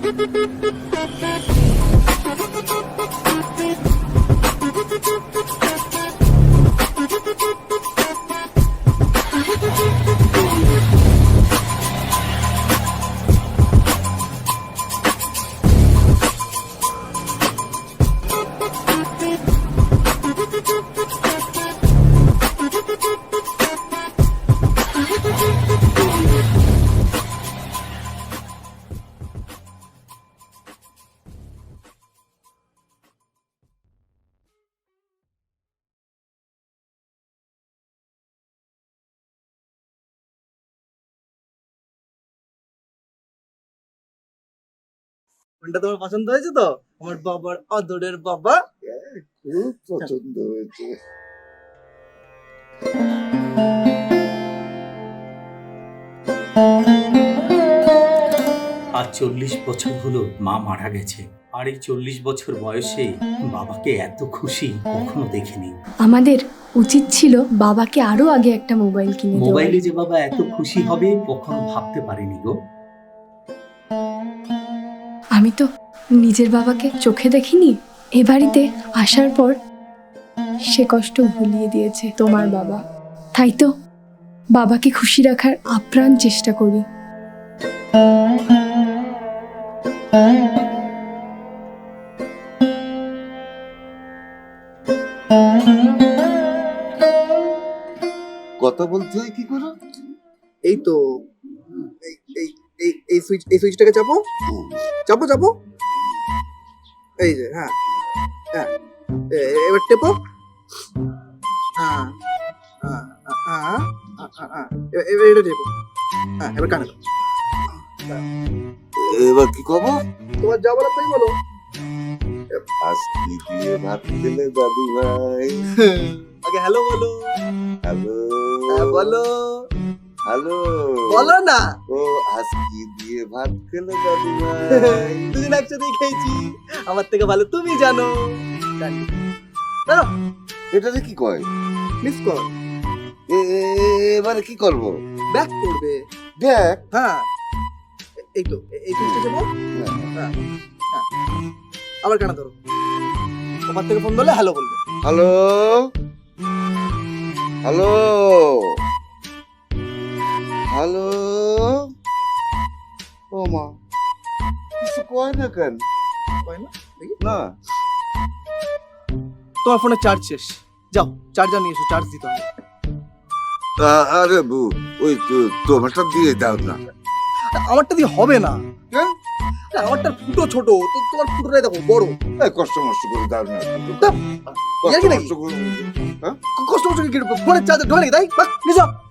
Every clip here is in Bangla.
Thank you. ফোনটা তোমার পছন্দ হয়েছে তো? আমার বাবার আদরের বাবা। খুব পছন্দ হয়েছে। আজ চল্লিশ বছর হলো মা মারা গেছে। আর এই চল্লিশ বছর বয়সে বাবাকে এত খুশি কখনো দেখিনি। আমাদের উচিত ছিল বাবাকে আরও আগে একটা মোবাইল কিনে দেওয়া মোবাইলে যে বাবা এত খুশি হবে কখনো ভাবতে পারিনি গো। আমি তো নিজের বাবাকে চোখে দেখিনি। এ বাড়িতে আসার পর সে কষ্ট ভুলিয়ে দিয়েছে তোমার বাবা। তাই তো বাবাকে খুশি রাখার আপ্রাণ চেষ্টা করি। কথা বলতে কি করে এই তো সুইচ এই সুইচটাকে চাপো। চাপো চাপো। এই যে হ্যাঁ হ্যাঁ এবার টেপো। হ্যাঁ হ্যাঁ, হ্যাঁ, হ্যাঁ, হ্যাঁ। এবার এটা টেপো। হ্যাঁ এবার কানে এবার কি কব তোমার যা বলার তাই বলো। আজ দিয়ে ভাত খেলে দাদু ভাই। আগে হ্যালো বলো। হ্যালো। হ্যাঁ বলো। হ্যালো। বলো না। ও আজ কি দিয়ে ভাত খেলে দাদু ভাই দুদিন একসাথেই খেয়েছি। আমার থেকে ভালো তুমি জানো। দাঁড়াও। এটাতে কি কয়? মিস কর এবারে কি করব? ব্যাক করবে। দেখ হ্যাঁ। এই তো এই সুইচটা যাব হ্যাঁ। হ্যাঁ। আবার কানা ধরো। তোমার থেকে ফোন ধরলে হ্যালো বলবে। হ্যালো? হ্যালো? হ্যালো? ও মা কিছু কয় না কেন? হয় না? না। তোমার ফোনে চার্জ শেষ। যাও চার্জার নিয়ে এসো চার্জ দিতে হবে। আরে বু ওই তো- তোমারটা দিয়ে দাও না। আমারটা দিয়ে হবে না? আরে, আমারটা ফুটো ছোট তোমার ফুটোটাই দেখো বড়। কষ্ট মষ্ট করে দাও না। কষ্ট? মষ্ট করে কষ্ট ফোনের চার্জার ঢোকে নাকি তাই? বাস,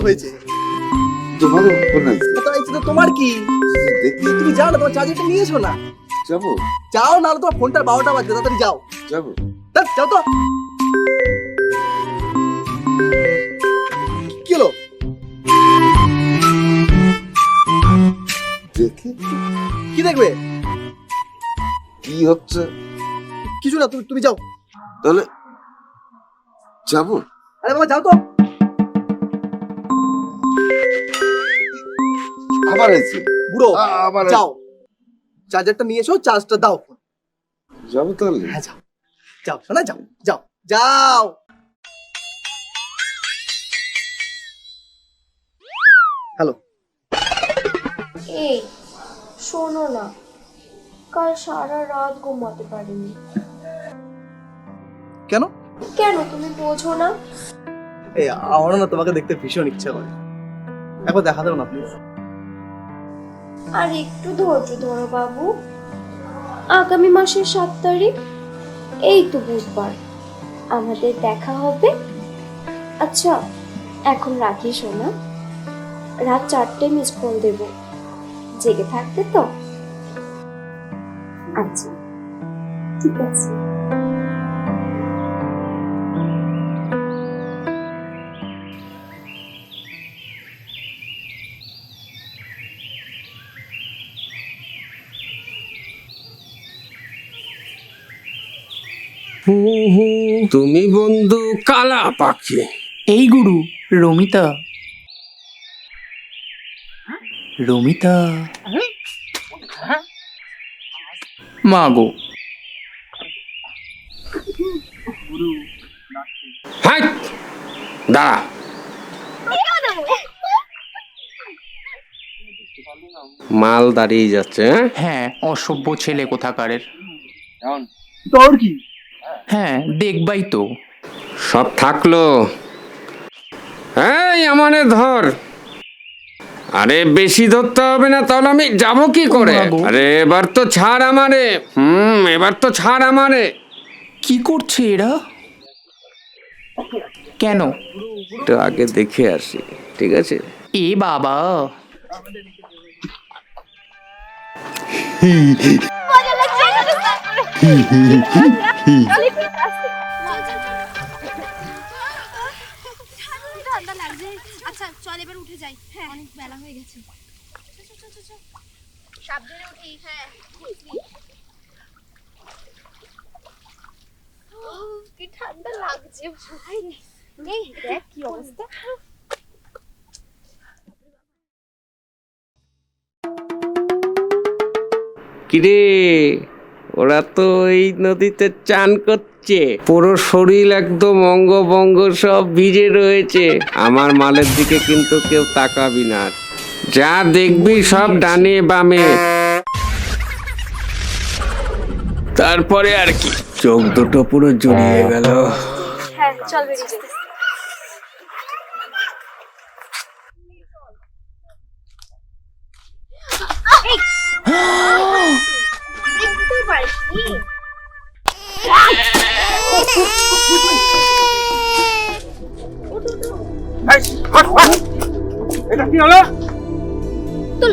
হয়েছে। তোমার তো কি? দেখি। তুমি যাও না তোমার চার্জারটা নিয়ে এসো না। যাব। যাও না তোমার ফোনটার বারোটা বাজবে তাড়াতাড়ি যাও। যাব। যাও তো। কি হলো? দেখি। কি দেখবে? কি হচ্ছে? কিছু না তুমি তুমি যাও। তাহলে যাব। আরে বাবা যাও তো। আবার আছে বুড়ো আবার যাও। চার্জারটা নিয়ে এসো চার্জটা দাও যাব তাহলে? হ্যাঁ যাও। যাও শোনা যাও যাও যাও। হ্যালো। এই শোনো না। কাল সারা রাত ঘুমাতে পারিনি। কেন? কেন তুমি বোঝো না? এই আমার না তোমাকে দেখতে ভীষণ ইচ্ছা করে। একবার দেখা দেবো না প্লিজ আর একটু ধৈর্য ধরো, বাবু। আগামী মাসের সাত তারিখ, এই তো বুধবার। আমাদের দেখা হবে। আচ্ছা এখন রাখি শোনা রাত চারটে মিস কল দেব। জেগে থাকতে তো? আচ্ছা ঠিক আছে। তুমি বন্ধু কালা পাখি। এই গুরু রমিতা। রমিতা। মা গো। হাই দাঁড়া। মাল দাঁড়িয়ে যাচ্ছে হ্যাঁ? হ্যাঁ অসভ্য ছেলে কোথাকারের। তোর কি? হ্যাঁ দেখবাই তো। সব থাকল। এই আমারে ধর। আরে বেশি ধরতে হবে না তাহলে আমি যাব কি করে? আরে এবার তো ছাড় আমারে। হুম এবার তো ছাড় আমারে। কি করছে এরা? কেন? তো আগে দেখে আসি ঠিক আছে? এ বাবা। সাবধানে উঠি ঠান্ডা লাগছে ভাই কি অবস্থা কিরে ওরা তো এই নদীতে চান করছে। পুরো শরীর একদম অঙ্গ বঙ্গ সব ভিজে রয়েছে। আমার মালের দিকে কিন্তু কেউ তাকাবি না। যা দেখবি সব ডানে বামে। তারপরে আর কি। চোখ দুটো পুরো জড়িয়ে গেল। হ্যাঁ চল বেরিয়ে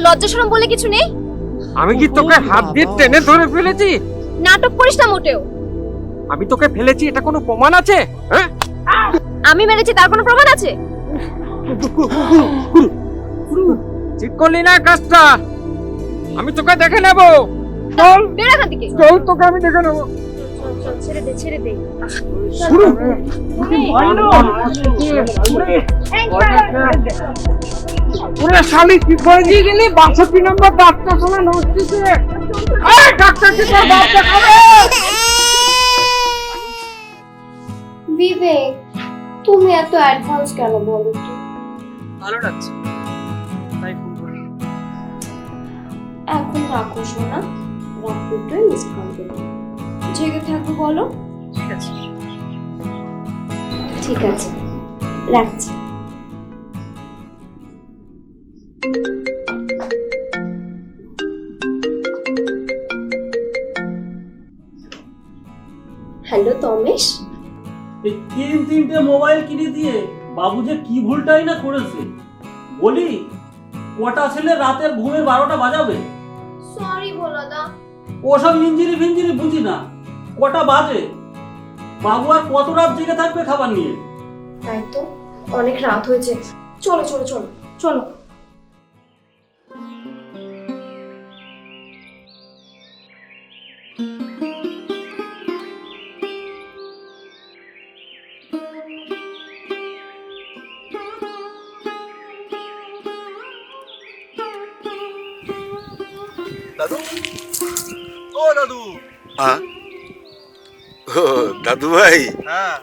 বলে কিছু নেই? আমি কি তোকে হাত দিয়ে টেনে ধরে ফেলেছি? নাটক করিস না মোটেও। আমি তোকে ফেলেছি এটা কোনো প্রমাণ আছে? হ্যাঁ? আমি মেরেছি তার কোনো প্রমাণ আছে? ঠিক করলি না কাজটা। আমি তোকে দেখে নেব। চল। বের এখান থেকে চল তোকে আমি দেখে নেব। চল চল ছেড়ে দে ছেড়ে দে। ওরে শালি কি করে দিয়ে গেলি বাষট্টি নম্বর ডাক্তার সময় নষ্টিছে ডাক্তার কি তোর বাপ দেখাবে? বিবেক তুমি এত অ্যাডভান্স কেন বলো তো? ভালো লাগছে। তাই ফোন করি এখন রাখো শোনা রাত্রিটাই মিস কল জেগে থাকব বলো? ঠিক আছে। ঠিক আছে। রাখছি। হ্যালো তমেশ? এই তিন তিনটে মোবাইল কিনে দিয়ে বাবু যে কি ভুলটাই না করেছে? বলি কটা ছেলে রাতের ঘুমের বারোটা বাজাবে? সরি ভোলাদা ওসব ইঞ্জিনি ফিঞ্জিনি বুঝি না। কটা বাজে? বাবু আর কত রাত জেগে থাকবে খাবার নিয়ে? তাই তো অনেক রাত হয়েছে। চলো চলো চলো চলো। দাদু? ও দাদু। হ্যাঁ? ও দাদু ভাই হ্যাঁ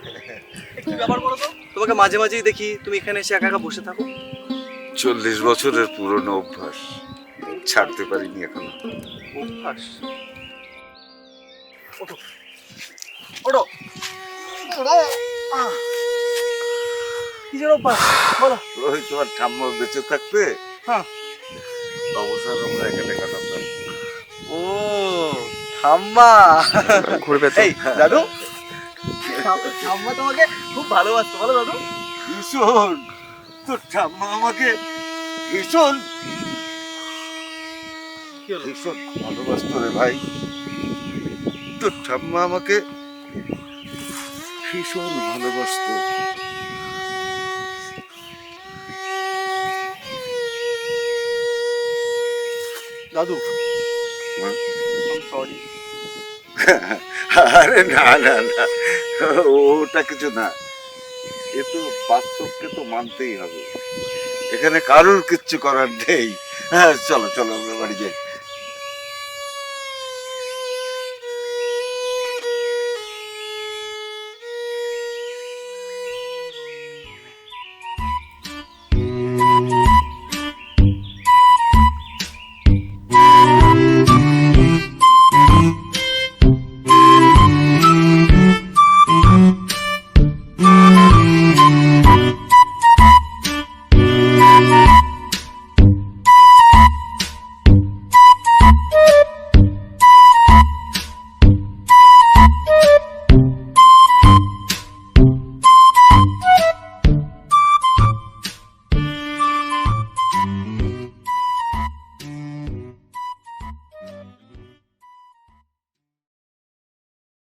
একটু ব্যাপার বলো তো? তোমাকে মাঝে মাঝেই দেখি তুমি এখানে এসে একা একা বসে থাকো। চল্লিশ বছরের পুরনো অভ্যাস। ছাড়তে পারিনি এখনও। অভ্যাস? ওঠো। ওঠো। কিসের অভ্যাস? বলো। ওই তোমার ঠাম্মা বেঁচে থাকতে হ্যাঁ। অবসর আমরা এখানে ও ঠাম্মা। ঘুরবে এই দাদু। ঠাম- ঠাম্মা তোমাকে খুব ভালোবাসতো বলো দাদু। ভীষণ। তোর ঠাম্মা আমাকে ভীষণ। কি ভীষণ ভালোবাসতো রে ভাই। তোর ঠাম্মা আমাকে ভীষণ ভালোবাসতো। দাদু। হ্যাঁ? সরি। আরে না না না। ওটা কিছু না। এ তো বাস্তবকে তো মানতেই হবে। এখানে কারোর কিচ্ছু করার নেই। হ্যাঁ চলো চলো, আমরা বাড়ি যাই।